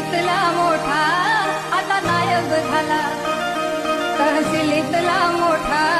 तहसिलीतला मोठा आता नायब झाला. तहसिलीतला मोठा